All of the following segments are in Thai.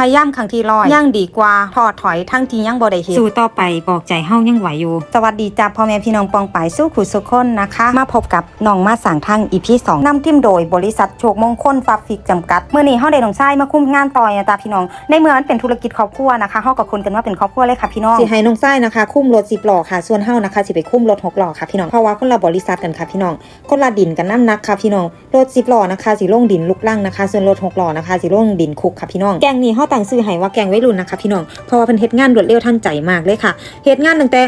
พยายามครั้งที่ร้อยย่างดีกว่าทอดถอยทั้งที่ยังบ่ได้เฮ็ดสู้ต่อไปบอกใจเฮายังไหวอยู่ สวัสดีจ้าพ่อแม่พี่น้องปองไปายสู้ขุดสุขคนนะคะ มาพบกับน้องมาสั่งทางอีพีสองนำทีมโดยบริษัทโชคมงคลฟาฟิกจำกัดเมื่อนี้เฮาได้น้องชายมาคุมงานต่อยนะจ้าพี่น้อง ในเมื่อมันเป็นธุรกิจครอบครัวนะคะเฮากับคนกันว่าเป็นครอบครัวเลยค่ะพี่น้องสิให้น้องไส้นะคะคุ้มรถสิบล้อค่ะ ส่วนเฮานะคะสิไปคุ้มรถหกล้อค่ะพี่น้องเพราะว่าคนละบริษัทกันค่ะพี่น้องคนละดินกันน้ำหนักค่ะพี่น้องรถสิบล้อนะคะสิลงดินลุกล่างนะคะ ส่วนรถหกล้อนะคะสิลงดินคุกค่ะพี่น้องแกงนี้เฮาต่างชื่อให้ว่าแกงไว้รุ่นนะคะพี่น้องเพราะว่าเพิ่นเฮ็ดงานรวดเร็วทันใจมากเลยค่ะเฮ็ดงานตั้งแต่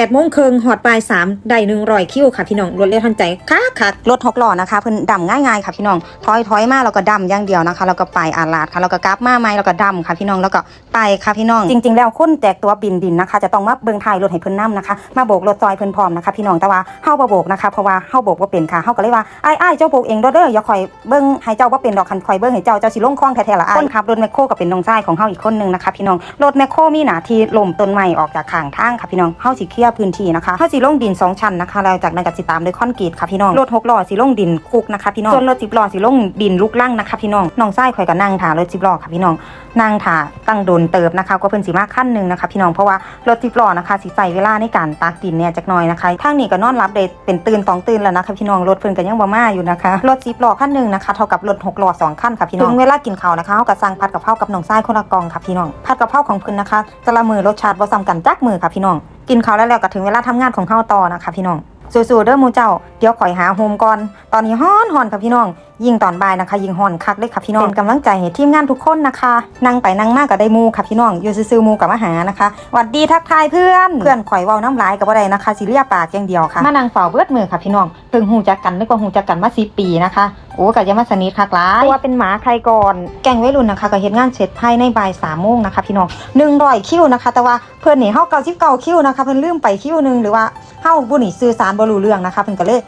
แปดโมงเครึ่งหอดปลายสามได้หนึ่งร้อยคิวค่ะพี่น้องรวดเร็วทันใจค่ะค่ะรถหกล้อนะคะเพิ่นดำง่ายๆค่ะพี่น้องถอยถอยมาแล้วก็ดำอย่างเดียวนะคะแล้วก็ไปอาลาดค่ะแล้วก็กลับมาใหม่แล้วก็ดำค่ะพี่น้องแล้วก็ไปค่ะพี่น้อง จริง ๆ แล้วคนแตกตัวบินดินนะคะ จะต้องมาเบิ่งไทยรถให้เพิ่นนํนะคะ มาโบกรถซอยเพิ่นพร้อมนะคะพี่น้องแต่ว่าเฮาบ่โบกนะคะเพราะว่าเฮาโบกบ่เป็นค่ะเฮาก็เลยว่าอ้ายๆเจ้าโบกเองเด้อเด้ออย่าคอยเบิ่งให้เจ้าบ่เป็นดอกคันคอยเบิ่งให้เจ้าเจ้าสิลงคลองแท้ๆละอ้ายคนขับรถแมคโครก็เป็นน้องชายของเฮาอีกคนนึงนะคะพี่น้องรถแมคโครมีหน้าที่ล้มต้นไม้ออกจากข้างทางค่ะพี่น้องเฮาสิเคลียร์พื้นที่นะคะเฮาสิลงดินสองชั้นนะคะแล้วจากนั้นก็สิตามด้วยคอนกรีตค่ะพี่น้องรถหกล้อสิลงดินคุกนะคะพี่น้องส่วนรถสิบล้อสิลงดินลุกลั่งนะคะพี่น้องน้องชายข่อยก็นั่งถ่ารถสิบล้อค่ะพี่น้องนั่งถ่าตั้งโดนเติบนะคะ ก็เพิ่นสิมากขั้นหนึ่งนะคะพี่น้องเพราะว่ารถสิบล้อนะคะสิใส่เวลาในการตักดินเนี่ยจักหน่อยนะคะทางนี้ก็นอนรับได้เป็นตื่นตองตื่นแล้วนะคะพี่น้องรถเพิ่นก็ยังบ่มาอยู่นะคะรถสิบล้อขั้นหนึ่งนะคะเท่ากับรถหกล้อสองขั้นค่ะพี่น้องถึงเวลากินข้าวนะคะเฮาก็สั่งผัดกะเพรากับน้องชายคนละกองค่ะพี่น้องผัดกะเพราของเพิ่นนะคะแต่ละมือรสชาติบ่ซ้ำกันจักมือค่ะพี่น้อง กินเขาแล้วแล้วก็ถึงเวลาทำงานของเฮาต่อนะคะ พี่น้อง สู้ๆเด้อหมูเจ้า เดี๋ยวข่อยหาโฮมก่อน ตอนนี้ฮ้อนฮอนค่ะพี่น้อง ยิ่งตอนบ่ายนะคะ ยิ่งฮอนคักเลยค่ะพี่น้อง เป็นกำลังใจให้ทีมงานทุกคนนะคะ นั่งไปนั่งมากก็ได้หมูค่ะพี่น้อง อยู่ซื่อๆหมูกับมาหานะคะ หวัดดีทักทายเพื่อน เพื่อนข่อยเว้าน้ำลายกับอะไรนะคะสิเลียปากอย่างเดียวค่ะ มานั่งเฝ้าเบิดมือค่ะพี่น้องเพิ่งหูจักกันนึกว่าหูจักกันมาสิปีนะคะโอ้ก็จะมาสนิทคักหลายตัวเป็นหมาใครก่อน แกงวัยรุ่นนะคะก็เฮ็ดงานเสร็จภายในบ่ายสามโมงนะคะ พี่น้องหนึ่งร้อยคิวนะคะ แต่ว่าเพื่อนนี่เฮาเก้าสิบเก้าคิวนะคะ เพิ่นลืมไปคิวหนึงหรือว่า เฮาผู้นี่สื่อสารบ่รู้เรื่องนะคะเพิ่นก็เลย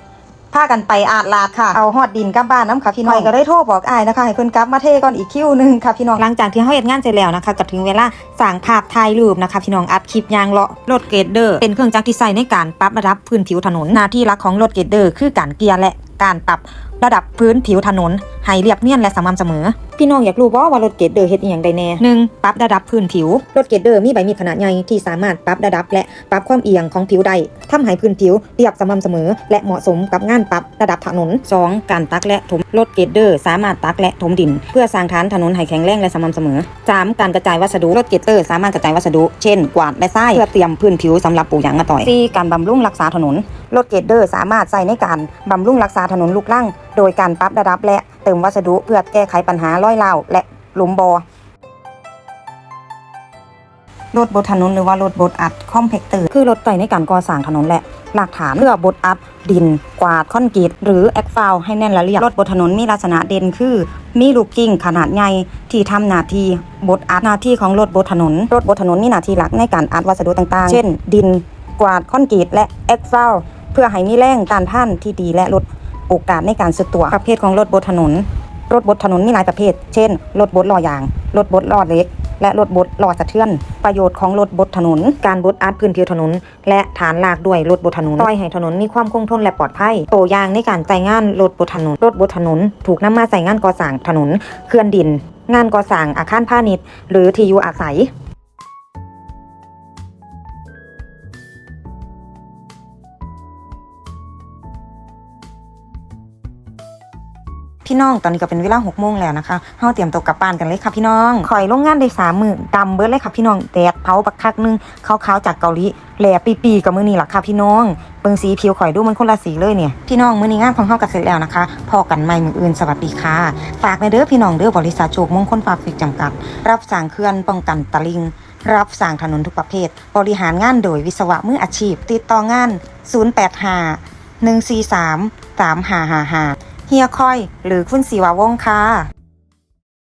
พากันไปอาดลาดค่ะ เอาฮอดดินกลับบ้านน้ำค่ะพี่น้องก็ได้โทรบอกอายนะคะ ให้เพิ่นกลับมาเทก่อนอีกคิวหนึงค่ะพี่น้อง หลังจากที่เฮาเฮ็ดงานเสร็จแล้วนะคะก็ถึงเวลาสร้างภาพถ่ายรูปนะคะ พี่น้องอัดคลิปยางเลาะรถเกรดเดอร์ เป็นเครื่องจักรที่ใช้ในการปรับระดับพื้นผิวถนนหน้าที่หลักของรถเกรดเดอร์ คือการเกียร์และ การปรับระดับพื้นผิวถนนให้เรียบเนียนและสม่ำเสมอ พี่น้องอยากรู้บ่ว่ารถเกรดเดอร์เฮ็ดอีหยังได้แน่หนึ่งปรับระดับพื้นผิว รถเกรดเดอร์มีใบมีดขนาดใหญ่ที่สามารถปรับระดับและปรับความเอียงของผิวได้ทำให้พื้นผิวเรียบสม่ำเสมอ และเหมาะสมกับงานปรับระดับถนน 2. การตักและถมรถเกรดเดอร์ สามารถตักและถมดิน เพื่อสร้างฐานถนนให้แข็งแรงและสม่ำเสมอ 3. การกระจายวัสดุรถเกรดเดอร์ สามารถกระจายวัสดุ เช่น กวาดและทรายเพื่อเตรียมพื้นผิวสำหรับปลูกยางมะตอย 4. การบำรุงรักษาถนน รถเกรดเดอร์สามารถใช้ในการบำรุงรักษาถนนลูกลังโดยการปรับระดับและเติมวัสดุเพื่อแก้ไขปัญหาร้อยเล่าและหลุมบอ่อรถบดถนนหรือว่ารถบดอัดคอมเพกเตอร์คือรถไต่ในการก่อสร้างถนนและหลักฐานเพื่อบดอัด ดิน กวาดคอนกรีตหรือแอคฟาวให้แน่นและเรียบรถบดถนนมีลักษณะเด่นคือ มีลูกกิ้งขนาดใหญ่ที่ทำหน้าที่บดอัดหน้าที่ของรถบดถนน รถบดถนนมีหน้าที่หลักในการอัดวัสดุต่างๆ เช่น ดิน กวาดคอนกรีตและแอคฟาว เพื่อให้มีแรงต้านทานที่ดีและลดโอกาสในการสึกตัวประเภทของรถบดถนน รถบดถนนมีหลายประเภท เช่น รถบดล้อยาง รถบดล้อเล็ก และรถบดล้อสะเทือน ประโยชน์ของรถบดถนน การบดอัดพื้นผิวถนน และฐานลากด้วยรถบดถนนต้อยให้ถนนมีความคงทนและปลอดภัยตัวอย่างในการใช้งานรถบดถนน รถบดถนน ถูกนำมาใส่งานก่อสร้างถนน เคลื่อนดิน งานก่อสร้างอาคารพาณิชย์ หรือที่อยู่อาศัย พี่น้องตอนนี้ก็เป็นเวลาหกโมงแล้วนะคะเฮาเตรียมตัวกลับบ้านกันเลยค่ะพี่น้องข่อยลงงานได้สามมือดำเบิร์ดเลยค่ะพี่น้องแดดเผาบักคักหนึงขาวๆจากเกาหลีแหล่ปีๆกับมือนี่ล่ะค่ะพี่น้องเบิ่งสีผิวข่อยดูมันคนละสีเลยเนี่ยพี่น้องมือนี้งานของเฮาก็เสร็จแล้วนะคะพอกันใหม่มืออื่นสวัสดีค่ะ ฝากในเด้อพี่น้องเด้อบริษัทโชคมงคลฟาร์ฟิกจำกัด รับสร้างเขื่อนป้องกันตะลิง รับสร้างถนนทุกประเภท บริหารงานโดยวิศวะมืออาชีพ ติดต่องาน 085 143 3555 เฮียคอย หรือคุณศิวาวงศ์ค่ะ